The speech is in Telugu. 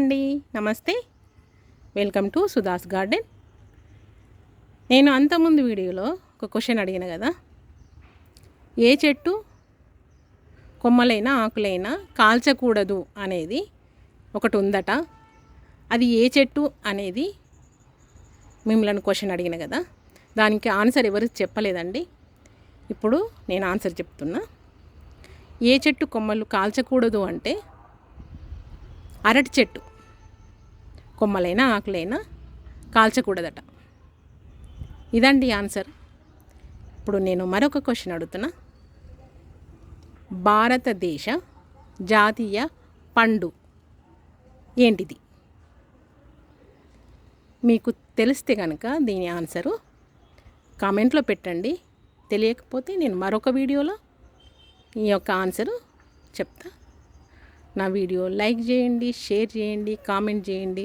అండి. నమస్తే. వెల్కమ్ టు సుధాస్ గార్డెన్ నేను అంతకుముందు వీడియోలో ఒక క్వశ్చన్ అడిగిన కదా. ఏ చెట్టు కొమ్మలైనా ఆకులైనా కాల్చకూడదు అనేది ఒకటి ఉందట. అది ఏ చెట్టు అనేది మిమ్మల్ని క్వశ్చన్ అడిగిన కదా. దానికి ఆన్సర్ ఎవరు చెప్పలేదండి. ఇప్పుడు నేను ఆన్సర్ చెప్తున్నా. ఏ చెట్టు కొమ్మలు కాల్చకూడదు అంటే అరటి చెట్టు. కొమ్మలైనా ఆకులైనా కాల్చకూడదట. ఇదండి ఆన్సర్. ఇప్పుడు నేను మరొక క్వశ్చన్ అడుగుతున్నా. భారతదేశ జాతీయ పండు ఏంటిది? మీకు తెలిస్తే కనుక దీని ఆన్సరు కామెంట్లో పెట్టండి. తెలియకపోతే నేను మరొక వీడియోలో ఈ యొక్క ఆన్సరు చెప్తా. నా వీడియో లైక్ చేయండి షేర్ చేయండి కామెంట్ చేయండి.